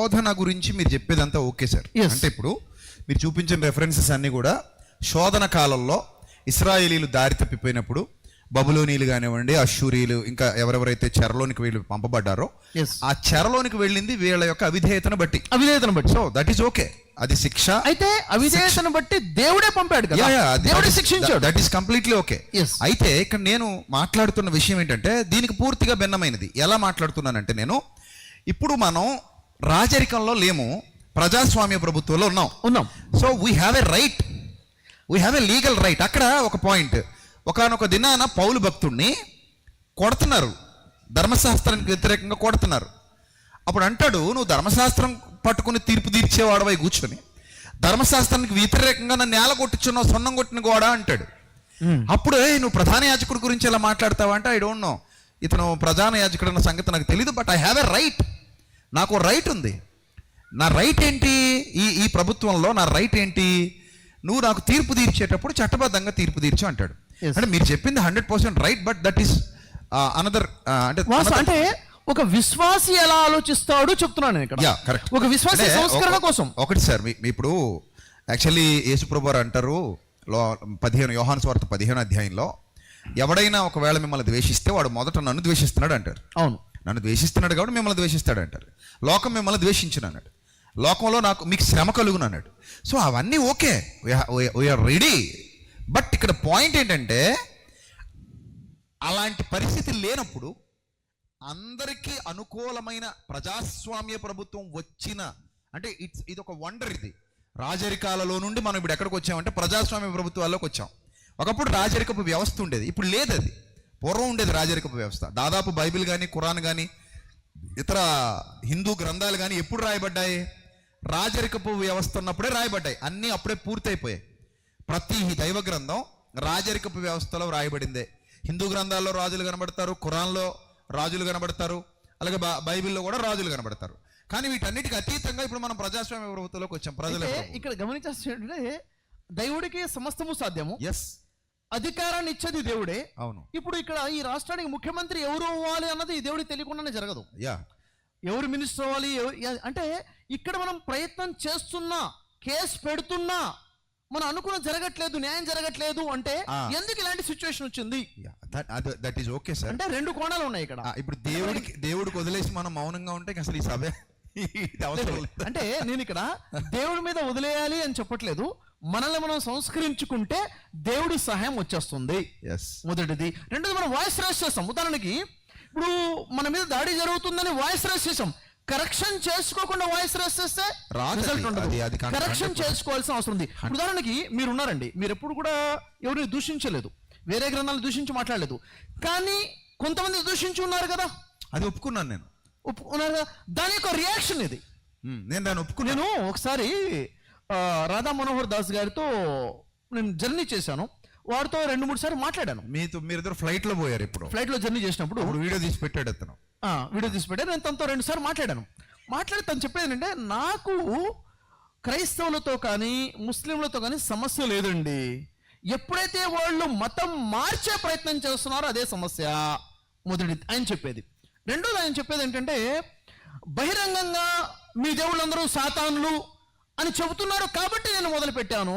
శోధన గురించి మీరు చెప్పేదంతా ఓకే సార్. అంటే ఇప్పుడు మీరు చూపించిన రెఫరెన్సెస్ అన్ని కూడా శోధన కాలంలో ఇస్రాయేలీలు దారి తప్పిపోయినప్పుడు బబులోనీలు కానివ్వండి అశూరీలు ఇంకా ఎవరెవరైతే చెరలోనికి వీళ్ళు పంపబడ్డారో. ఆ చెరలోనికి వెళ్ళింది వీళ్ళ యొక్క అవిధేయతను బట్టి. అవిధేయతను బట్టి. సో దట్ ఈస్ ఓకే అది శిక్ష. అయితే అవిధేయతను బట్టి దేవుడే పంపాడు కదా. దేవుడే శిక్షించాడు. That is completely okay. అయితే ఇక్కడ నేను మాట్లాడుతున్న విషయం ఏంటంటే దీనికి పూర్తిగా భిన్నమైనది. ఎలా మాట్లాడుతున్నానంటే నేను ఇప్పుడు మనం రాజరికంలో లేము ప్రజాస్వామ్య ప్రభుత్వంలో ఉన్నాం. ఉన్నాం. So we have a right we have a legal right అక్కడ ఒక పాయింట్ ఒకనొక దినాన పౌలు భక్తుడిని కొడుతున్నారు. ధర్మశాస్త్రానికి వ్యతిరేకంగా కొడుతున్నారు. అప్పుడు అంటాడు నువ్వు ధర్మశాస్త్రం పట్టుకుని తీర్పు తీర్చేవాడవై కూర్చొని ధర్మశాస్త్రానికి వ్యతిరేకంగా నన్ను నేల కొట్టించున్నావు సొన్నం కొట్టిన గోడ అంటాడు. అప్పుడు "ఏయ్, నువ్వు ప్రధాన యాజకుడి గురించి ఎలా మాట్లాడతావా? అంటే ఐ డోంట్ నో. ఇతను ప్రధాన యాజకుడు అన్న సంగతి నాకు తెలియదు but I have a right. నాకు రైట్ ఉంది. నా రైట్ ఏంటి? ఈ ఈ ప్రభుత్వంలో నా రైట్ ఏంటి? నువ్వు నాకు తీర్పు తీర్చేటప్పుడు చట్టబద్ధంగా తీర్పు తీర్చు అంటాడు. అంటే మీరు చెప్పింది hundred percent right but that is another అంటే అంటే ఒక విశ్వాసి ఎలా ఆలోచిస్తాడో చెప్తున్నాను నేను ఇక్కడ. కరెక్ట్ ఒక విశ్వాసి సంస్కరణ కోసం. ఒకటి సార్ మీ ఇప్పుడు యాక్చువల్లీ యేసుప్రభు అంటారు లో పదిహేను యోహాను స్వార్థ పదిహేను అధ్యాయంలో ఎవడైనా ఒకవేళ మిమ్మల్ని ద్వేషిస్తే వాడు మొదట నన్ను ద్వేషిస్తున్నాడు అంటారు. అవును. నన్ను ద్వేషిస్తున్నాడు కాబట్టి మిమ్మల్ని ద్వేషిస్తాడు అంటారు లోకం మిమ్మల్ని ద్వేషించిన అన్నాడు. లోకంలో నాకు మీకు శ్రమ కలుగును అన్నాడు. సో అవన్నీ okay. We are ready but ఇక్కడ పాయింట్ ఏంటంటే అలాంటి పరిస్థితి లేనప్పుడు అందరికీ అనుకూలమైన ప్రజాస్వామ్య ప్రభుత్వం వచ్చిన అంటే ఇట్స్ ఇది ఒక వండర్ ఇది. రాజరికాలలో నుండి మనం ఇప్పుడు ఎక్కడికి వచ్చామంటే ప్రజాస్వామ్య ప్రభుత్వాల్లోకి వచ్చాం. ఒకప్పుడు రాజరికపు వ్యవస్థ ఉండేది. ఇప్పుడు లేదు అది పూర్వం ఉండేది రాజరికపు వ్యవస్థ. దాదాపు బైబిల్ కానీ ఖురాన్ కానీ ఇతర హిందూ గ్రంథాలు కానీ ఎప్పుడు రాయబడ్డాయి? రాజరికపు వ్యవస్థ ఉన్నప్పుడే రాయబడ్డాయి. అన్నీ అప్పుడే పూర్తయిపోయాయి. ప్రతి దైవ గ్రంథం రాజరికపు వ్యవస్థలో రాయబడిందే. హిందూ గ్రంథాల్లో రాజులు కనబడతారు ఖురాన్లో రాజులు కనబడతారు అలాగే బా- బైబిల్లో కూడా రాజులు కనబడతారు. కానీ వీటన్నిటికి అతీతంగా ఇప్పుడు మనం ప్రజాస్వామ్య ప్రభుత్వంలోకి వచ్చాం. ప్రజల ఇక్కడ గమనించాల్సిందంటే దైవుడికి సమస్తము సాధ్యము. ఎస్ అధికారాన్ని ఇచ్చేది దేవుడే. అవును. ఇప్పుడు ఇక్కడ ఈ రాష్ట్రానికి ముఖ్యమంత్రి ఎవరు అవ్వాలి అన్నది దేవుడికి తెలియకుండానే జరగదు. యా. ఎవరు మినిస్టర్ అవ్వాలి అంటే ఇక్కడ మనం ప్రయత్నం చేస్తున్నా కేసు పెడుతున్నా మనం అనుకున్న జరగట్లేదు న్యాయం జరగట్లేదు అంటే. ఎందుకు ఇలాంటి సిచ్యువేషన్ వచ్చింది? దట్ ఈస్ ఓకే సార్ అంటే రెండు కోణాలు ఉన్నాయి ఇక్కడ. ఇప్పుడు దేవుడికి దేవుడికి వదిలేసి మనం మౌనంగా ఉంటే అసలు ఈ సభ అంటే నేను ఇక్కడ దేవుడి మీద వదిలేయాలి అని చెప్పట్లేదు. మనల్ని మనం సంస్కరించుకుంటే దేవుడి సహాయం వచ్చేస్తుంది. మొదటిది. రెండోది మనం వాయిస్ రేస్ చేస్తాం. ఉదాహరణకి ఇప్పుడు మన మీద దాడి జరుగుతుందని వాయిస్ రేస్ చేసాం కరెక్షన్ చేసుకోకుండా వాయిస్ రేస్ చేస్తే రిజల్ట్. ఉండదు. కరెక్షన్ 100%. చేసుకోవాల్సిన అవసరం ఉంది. ఉదాహరణకి మీరు ఉన్నారండి మీరు ఎప్పుడు కూడా ఎవరిని దూషించలేదు. వేరే గ్రంథాలు దూషించి మాట్లాడలేదు. కానీ కొంతమంది దూషించి ఉన్నారు కదా. అది ఒప్పుకున్నాను నేను. ఉన్నారు కదా. దాని యొక్క రియాక్షన్ ఇది. నేను దాన్ని ఒప్పుకున్నాను. నేను ఒకసారి రాధా మనోహర్ దాస్ గారితో నేను జర్నీ చేశాను. వారితో రెండు మూడు సార్లు మాట్లాడాను. మీతో మీరిద్దరు ఫ్లైట్లో పోయారు ఇప్పుడు. ఫ్లైట్లో జర్నీ చేసినప్పుడు వీడియో తీసి పెట్టాడు అతను. వీడియో తీసి పెట్టాను నేను తనతో రెండు సార్లు మాట్లాడాను. మాట్లాడి తను చెప్పేది ఏంటంటే నాకు క్రైస్తవులతో కానీ ముస్లింలతో కానీ సమస్య లేదండి. ఎప్పుడైతే వాళ్ళు మతం మార్చే ప్రయత్నం చేస్తున్నారో అదే సమస్య. మొదటి ఆయన చెప్పేది. రెండోది ఆయన చెప్పేది ఏంటంటే బహిరంగంగా మీ దేవుళ్ళందరూ సాతానులు అని చెబుతున్నారు కాబట్టి నేను మొదలు పెట్టాను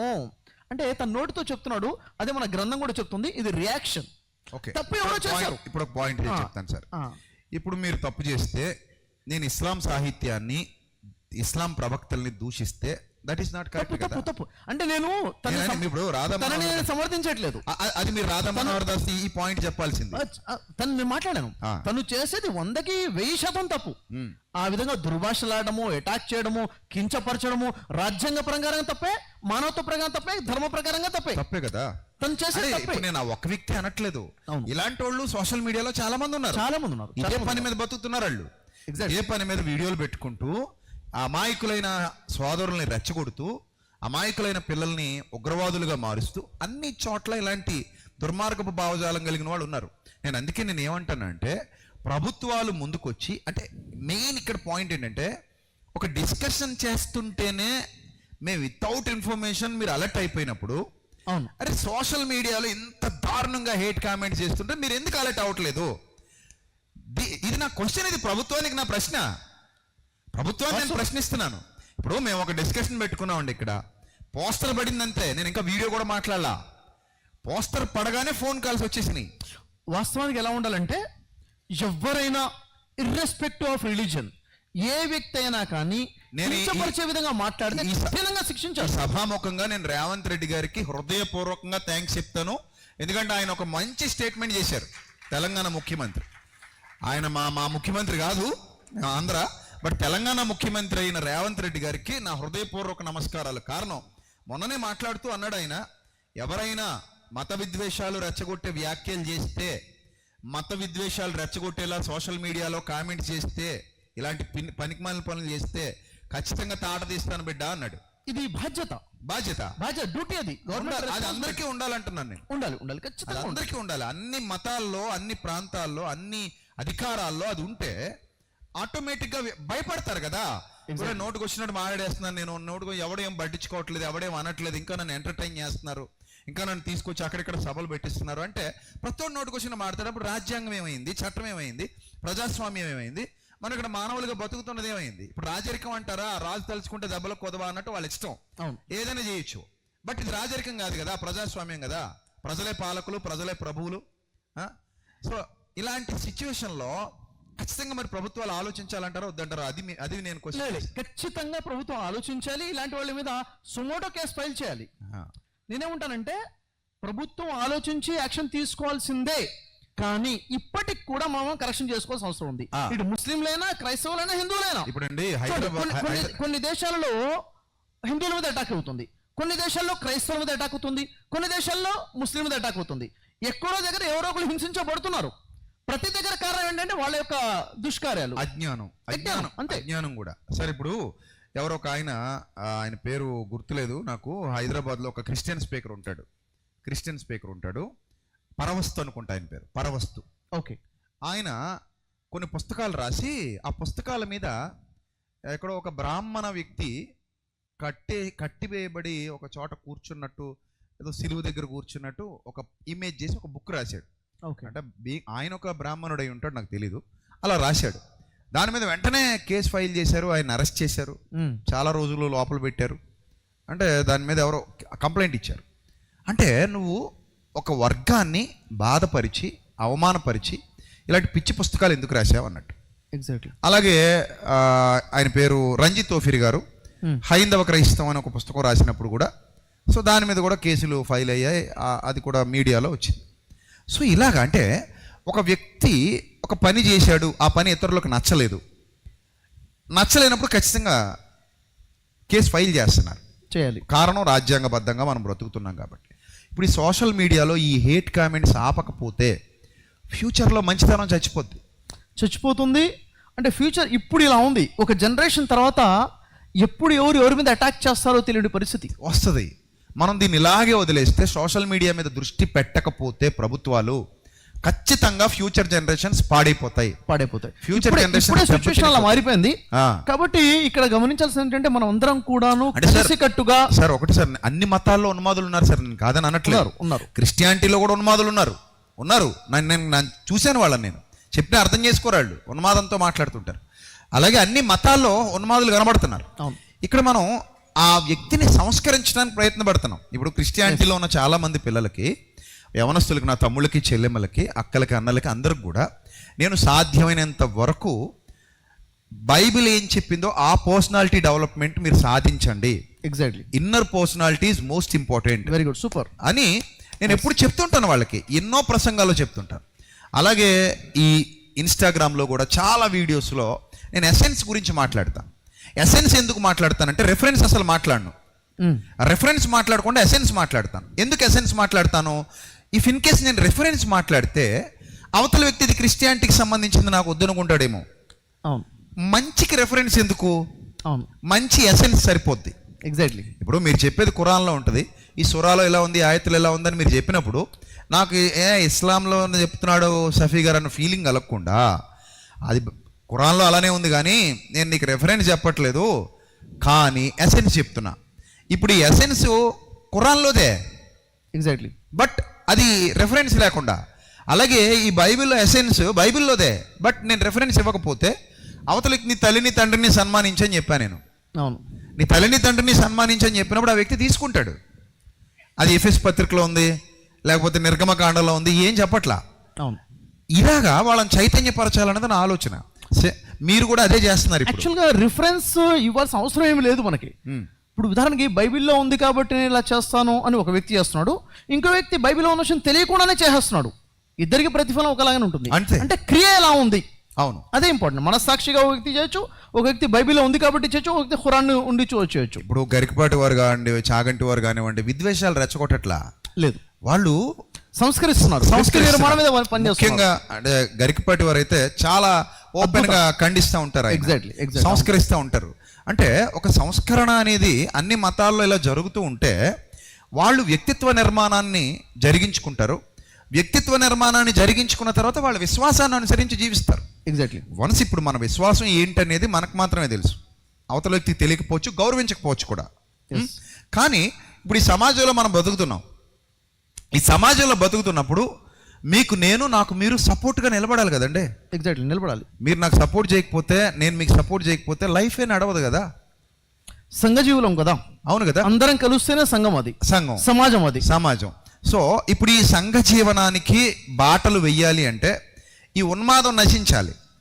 అంటే తన నోటితో చెప్తున్నాడు అదే మన గ్రంథం కూడా చెప్తుంది ఇది రియాక్షన్ ఓకే తప్పు ఎవరో చేశారు. ఇప్పుడు ఒక పాయింట్. చెప్తాను సార్. ఇప్పుడు మీరు తప్పు చేస్తే నేను ఇస్లాం సాహిత్యాన్ని ఇస్లాం ప్రవక్తల్ని దూషిస్తే దట్ ఈస్ నాట్ తప్పు కరెక్ట్ తప్పు కదా. తప్పు. అంటే నేను ఇప్పుడు రాధా తనని మనోహర్ నేను సమర్థించట్లేదు. అది మీరు రాధా మనోహర్ దాస్ ఈ పాయింట్ చెప్పాల్సింది. తను నేను మాట్లాడాను. తను చేసేది వందకి వెయ్యి శాతం తప్పు. ఆ విధంగా దుర్భాషలాడము అటాక్ చేయడము కించపరచడము రాజ్యాంగ ప్రకారంగా తప్పే మానవత్వ ప్రకారం తప్పే ధర్మ ప్రకారంగా తప్పే. తప్పే కదా. తను తప్పే. ఇప్పుడు నేను ఆ ఒక్క వ్యక్తి అనట్లేదు. ఇలాంటి వాళ్ళు సోషల్ మీడియాలో చాలా మంది ఉన్నారు. చాలా మంది ఉన్నారు. ఇదే మంది పని మీద బతుకుతున్నారు వాళ్ళు. ఇదే పని మీద వీడియోలు పెట్టుకుంటూ ఆ అమాయకులైన సోదరుల్ని రెచ్చగొడుతూ అమాయకులైన పిల్లల్ని ఉగ్రవాదులుగా మారుస్తూ అన్ని చోట్ల ఇలాంటి దుర్మార్గపు భావజాలం కలిగిన వాళ్ళు ఉన్నారు. నేను అందుకే నేను ఏమంటానంటే ప్రభుత్వాలు ముందుకొచ్చి అంటే మెయిన్ ఇక్కడ పాయింట్ ఏంటంటే ఒక డిస్కషన్ చేస్తుంటేనే మేము వితౌట్ ఇన్ఫర్మేషన్ మీరు అలర్ట్ అయిపోయినప్పుడు అవును. అరే సోషల్ మీడియాలో ఇంత దారుణంగా హేట్ కామెంట్ చేస్తుంటే మీరు ఎందుకు అలర్ట్ అవ్వట్లేదు ఇది నా క్వశ్చన్ ఇది ప్రభుత్వానికి నా ప్రశ్న. ప్రభుత్వాన్ని నేను ప్రశ్నిస్తున్నాను. ఇప్పుడు మేము ఒక డిస్కషన్ పెట్టుకున్నామండి ఇక్కడ. పోస్టర్ పడిందంతే. నేను ఇంకా వీడియో కూడా మాట్లాడలా. పోస్టర్ పడగానే ఫోన్ కాల్స్ వచ్చేసినాయి. వాస్తవానికి ఎలా ఉండాలంటే ఎవరైనా ఇర్రెస్పెక్టివ్ ఆఫ్ రిలీజన్ ఏ వ్యక్తి అయినా కానీ నేను ఈ- కించపరిచే విధంగా మాట్లాడితే ఈ కఠినంగా శిక్షించాలి సభాముఖంగా నేను రేవంత్ రెడ్డి గారికి హృదయపూర్వకంగా థ్యాంక్స్ చెప్తాను. ఎందుకంటే ఆయన ఒక మంచి స్టేట్మెంట్ చేశారు. తెలంగాణ ముఖ్యమంత్రి. ఆయన మా మా ముఖ్యమంత్రి కాదు ఆంధ్ర బట్ తెలంగాణ ముఖ్యమంత్రి అయిన రేవంత్ రెడ్డి గారికి నా హృదయపూర్వక నమస్కారాలు. కారణం మొన్ననే మాట్లాడుతూ అన్నాడు ఆయన ఎవరైనా మత విద్వేషాలు రెచ్చగొట్టే వ్యాఖ్యలు చేస్తే మత విద్వేషాలు రెచ్చగొట్టేలా సోషల్ మీడియాలో కామెంట్ చేస్తే ఇలాంటి పిన్- పనికిమాలిన పనులు చేస్తే ఖచ్చితంగా తాట తీస్తాను బిడ్డ అన్నాడు. ఇది బాధ్యత. బాధ్యత? బాధ్యత డ్యూటీ అది. గవర్నమెంట్ అది అందరికీ ఉండాలంటున్నాను నేను. ఉండాలి ఉండాలి ఖచ్చితంగా. అందరికీ ఉండాలి. అన్ని మతాల్లో అన్ని ప్రాంతాల్లో అన్ని అధికారాల్లో అది ఉంటే ఆటోమేటిక్గా భయపడతారు కదా? ఇప్పుడు నోటుకు వచ్చినట్టు మాట్లాడేస్తున్నాను నేను. నోటుకు ఎవడు పట్టించుకోవట్లేదు ఎవడేం అనట్లేదు. ఇంకా నన్ను ఎంటర్టైన్ చేస్తున్నారు. ఇంకా నన్ను తీసుకొచ్చి అక్కడిక్కడ సభలు పెట్టిస్తున్నారు. అంటే ప్రతి నోటుకు వచ్చిన మాట్లాడతాడు అప్పుడు రాజ్యాంగం ఏమైంది? చట్టం ఏమైంది? ప్రజాస్వామ్యం ఏమైంది? మనం ఇక్కడ మానవులుగా బతుకుతున్నది ఏమైంది? ఇప్పుడు రాజరికం అంటారా? రాజు తలుచుకుంటే దెబ్బలకు కొదవా అన్నట్టు వాళ్ళ ఇష్టం. అవును. ఏదైనా చేయొచ్చు. బట్ ఇది రాజరికం కాదు కదా? ప్రజాస్వామ్యం కదా? ప్రజలే పాలకులు ప్రజలే ప్రభువులు? సో ఇలాంటి సిచ్యువేషన్లో ఖచ్చితంగా మరి ప్రభుత్వాలు ఆలోచించాలంటారా వద్దంటారా? అది అది నేను ఖచ్చితంగా ప్రభుత్వం ఆలోచించాలి ఇలాంటి వాళ్ళ మీద సుమోటో కేసు ఫైల్ చేయాలి. నేనేమంటానంటే ప్రభుత్వం ఆలోచించి యాక్షన్ తీసుకోవాల్సిందే కానీ ఇప్పటికి కూడా మనం కరెక్షన్ చేసుకోవాల్సిన అవసరం ఉంది. ఇటు ముస్లింలైనా క్రైస్తవులైనా హిందువులైనా. ఇప్పుడండి కొన్ని దేశాలలో హిందువుల మీద అటాక్ అవుతుంది. కొన్ని దేశాల్లో క్రైస్తవుల మీద అటాక్ అవుతుంది. కొన్ని దేశాల్లో ముస్లిం మీద అటాక్ అవుతుంది. ఎక్కడో దగ్గర ఎవరో ఒకరు హింసించబడుతున్నారు. ప్రతి దగ్గర కారణం ఏంటంటే వాళ్ళ యొక్క దుష్కార్యాలు. అజ్ఞానం. అజ్ఞానం, అంతే. అజ్ఞానం కూడా. సరే ఇప్పుడు ఎవరో ఒక ఆయన ఆయన పేరు గుర్తులేదు నాకు. హైదరాబాద్లో ఒక క్రిస్టియన్ స్పీకర్ ఉంటాడు. క్రిస్టియన్ స్పీకర్ ఉంటాడు. పరవస్తు అనుకుంటా ఆయన పేరు. పరవస్తు. ఓకే. ఆయన కొన్ని పుస్తకాలు రాసి ఆ పుస్తకాల మీద ఎక్కడో ఒక బ్రాహ్మణ వ్యక్తి కట్టే కట్టివేయబడి ఒక చోట కూర్చున్నట్టు ఏదో సిలువు దగ్గర కూర్చున్నట్టు ఒక ఇమేజ్ చేసి ఒక బుక్ రాశాడు. అంటే బీ- ఆయన ఒక బ్రాహ్మణుడై ఉంటాడు నాకు తెలీదు. అలా రాశాడు. దాని మీద వెంటనే కేసు ఫైల్ చేశారు ఆయన అరెస్ట్ చేశారు. చాలా రోజులు లోపల పెట్టారు. అంటే దాని మీద ఎవరో కంప్లైంట్ ఇచ్చారు. అంటే నువ్వు ఒక వర్గాన్ని బాధపరిచి అవమానపరిచి ఇలాంటి పిచ్చి పుస్తకాలు ఎందుకు రాసావు అన్నట్టు. ఎగ్జాక్ట్లీ అలాగే ఆయన పేరు రంజిత్ తోఫిర్ గారు. Hmm. హైందవ క్రైస్తవం అనే ఒక పుస్తకం రాసినప్పుడు కూడా. సో దాని మీద కూడా కేసులు ఫైల్ అయ్యాయి. అది కూడా మీడియాలో వచ్చింది. సో ఇలాగ అంటే ఒక వ్యక్తి ఒక పని చేశాడు ఆ పని ఇతరులకు నచ్చలేదు. నచ్చలేనప్పుడు ఖచ్చితంగా కేసు ఫైల్ చేస్తున్నారు. చేయాలి. కారణం రాజ్యాంగబద్ధంగా మనం బ్రతుకుతున్నాం కాబట్టి. ఇప్పుడు ఈ సోషల్ మీడియాలో ఈ హేట్ కామెంట్స్ ఆపకపోతే ఫ్యూచర్లో మంచితనం చచ్చిపోద్ది. చచ్చిపోతుంది. అంటే ఫ్యూచర్ ఇప్పుడు ఇలా ఉంది. ఒక జనరేషన్ తర్వాత ఎప్పుడు ఎవరు ఎవరి మీద అటాక్ చేస్తారో తెలియని పరిస్థితి. వస్తుంది. మనం దీన్ని ఇలాగే వదిలేస్తే సోషల్ మీడియా మీద దృష్టి పెట్టకపోతే ప్రభుత్వాలు ఖచ్చితంగా ఫ్యూచర్ జనరేషన్స్ పాడైపోతాయి. పాడైపోతాయి. ఇప్పుడే సిచ్యువేషన్ అలా. మారిపోయింది. కాబట్టి ఇక్కడ గమనించాల్సింది ఏంటంటే మనం అందరం కూడాను అంటే సార్- ఒకటి సార్ అన్ని మతాల్లో ఉన్మాదులు ఉన్నారు సార్ నేను కాదని అనట్లేదు. ఉన్నారు, ఉన్నారు. క్రిస్టియానిటీలో కూడా ఉన్మాదులు ఉన్నారు. ఉన్నారు. నేను నేను చూశాను వాళ్ళని నేను. చెప్పిన అర్థం చేసుకోరాళ్ళు ఉన్మాదంతో మాట్లాడుతుంటారు. అలాగే అన్ని మతాల్లో ఉన్మాదులు కనబడుతున్నారు. ఇక్కడ మనం ఆ వ్యక్తిని సంస్కరించడానికి ప్రయత్నపడుతున్నాం. ఇప్పుడు క్రిస్టియానిటీలో ఉన్న చాలా మంది పిల్లలకి యవనస్తులకి నా తమ్ముళ్ళకి చెల్లెమ్మలకి అక్కలకి అన్నలకి అందరికి కూడా నేను సాధ్యమైనంత వరకు బైబిల్ ఏం చెప్పిందో ఆ పర్సనాలిటీ డెవలప్మెంట్ మీరు సాధించండి. Exactly inner personality is most important. Very good super అని నేను ఎప్పుడు చెప్తుంటాను వాళ్ళకి. ఎన్నో ప్రసంగాల్లో చెప్తుంటాను. అలాగే ఈ ఇన్స్టాగ్రామ్లో కూడా చాలా వీడియోస్లో నేను ఎసెన్స్ గురించి మాట్లాడతాను. ఎసెన్స్ ఎందుకు మాట్లాడతానంటే రెఫరెన్స్ అసలు మాట్లాడను. రెఫరెన్స్ మాట్లాడకుండా ఎసెన్స్ మాట్లాడతాను. ఎందుకు ఎసెన్స్ మాట్లాడతాను? ఇఫ్ ఇన్ కేస్ నేను రెఫరెన్స్ మాట్లాడితే అవతల వ్యక్తిది క్రిస్టియానిటీకి సంబంధించింది నాకు వద్దనుకుంటాడేమో మంచికి రెఫరెన్స్ ఎందుకు? మంచి ఎసెన్స్ సరిపోద్ది. ఎగ్జాక్ట్లీ ఇప్పుడు మీరు చెప్పేది ఖురాన్లో ఉంటుంది. ఈ సురాలో ఎలా ఉంది ఆయతులు ఎలా ఉందని మీరు చెప్పినప్పుడు నాకు ఏ ఇస్లాంలో చెప్తున్నాడు సఫీ గారు అన్న ఫీలింగ్ కలగకుండా అది ఖురాన్లో అలానే ఉంది కానీ నేను నీకు రెఫరెన్స్ చెప్పట్లేదు. కానీ ఎసెన్స్ చెప్తున్నా. ఇప్పుడు ఈ ఎసెన్స్ ఖురాన్లోదే ఎగ్జాక్ట్లీ బట్ అది రెఫరెన్స్ లేకుండా. అలాగే ఈ బైబిల్లో ఎసెన్స్ బైబిల్లోదే. బట్ నేను రెఫరెన్స్ ఇవ్వకపోతే అవతలకి నీ తల్లిని తండ్రిని సన్మానించని చెప్పాను నేను. అవును. నీ తల్లిని తండ్రిని సన్మానించని చెప్పినప్పుడు ఆ వ్యక్తి తీసుకుంటాడు. అది ఎఫ్ఎస్ పత్రికలో ఉంది లేకపోతే నిర్గమకాండలో ఉంది ఏం చెప్పట్లా? అవును. ఇలాగా వాళ్ళని చైతన్యపరచాలన్నది నా ఆలోచన. మీరు కూడా అదే చేస్తున్నారు యాక్చువల్గా రిఫరెన్స్ ఇవ్వాల్సిన అవసరం ఏమి లేదు మనకి. ఉమ్. ఇప్పుడు ఉదాహరణకి బైబిల్లో ఉంది కాబట్టి నేను ఇలా చేస్తాను అని ఒక వ్యక్తి చేస్తున్నాడు. ఇంకో వ్యక్తి బైబిల్లో ఉన్న విషయం తెలియకుండానే చేసేస్తున్నాడు. ఇద్దరికి ప్రతిఫలం ఒకలాగానే ఉంటుంది. అంతే. అంటే క్రియ ఎలా ఉంది? అవును. అదే ఇంపార్టెంట్ మనస్సాక్షిగా ఒక వ్యక్తి చేయొచ్చు ఒక వ్యక్తి బైబిల్లో ఉంది కాబట్టి చేయొచ్చు ఒక వ్యక్తి ఖురాన్ ఉండి చేయొచ్చు. ఇప్పుడు గరికపాటి వారు కానివ్వండి చాగంటి వారు కానివ్వండి విద్వేషాలు రెచ్చగొట్టట్లా? లేదు. వాళ్ళు సంస్కరిస్తున్నారు. సంస్కృతి నిర్మాణం మీద వాళ్ళు పనిచేస్తున్నారు. ముఖ్యంగా అంటే గరికపాటి వారు అయితే చాలా ఓపెన్గా ఖండిస్తూ ఉంటారు exactly. సంస్కరిస్తూ ఉంటారు. అంటే ఒక సంస్కరణ అనేది అన్ని మతాల్లో ఇలా జరుగుతూ ఉంటే వాళ్ళు వ్యక్తిత్వ నిర్మాణాన్ని జరిగించుకుంటారు. వ్యక్తిత్వ నిర్మాణాన్ని జరిగించుకున్న తర్వాత వాళ్ళ విశ్వాసాన్ని అనుసరించి జీవిస్తారు. ఎగ్జాక్ట్లీ వన్స్ ఇప్పుడు మన విశ్వాసం ఏంటనేది మనకు మాత్రమే తెలుసు. అవతల వ్యక్తి తెలియకపోవచ్చు గౌరవించకపోవచ్చు కూడా? కానీ ఇప్పుడు ఈ సమాజంలో మనం బతుకుతున్నాం. ఈ సమాజంలో బతుకుతున్నప్పుడు మీకు నేను నాకు మీరు సపోర్ట్గా నిలబడాలి కదండి. ఎగ్జాక్ట్లీ నిలబడాలి. మీరు నాకు సపోర్ట్ చేయకపోతే నేను మీకు సపోర్ట్ చేయకపోతే లైఫే నడవదు కదా. సంఘజీవులం కదా. అవును కదా. అందరం కలిస్తేనే సంఘం అది. సంఘం. సమాజం అది. సమాజం. సో ఇప్పుడు ఈ సంఘ జీవనానికి బాటలు వెయ్యాలి అంటే ఈ ఉన్మాదం నశించాలి.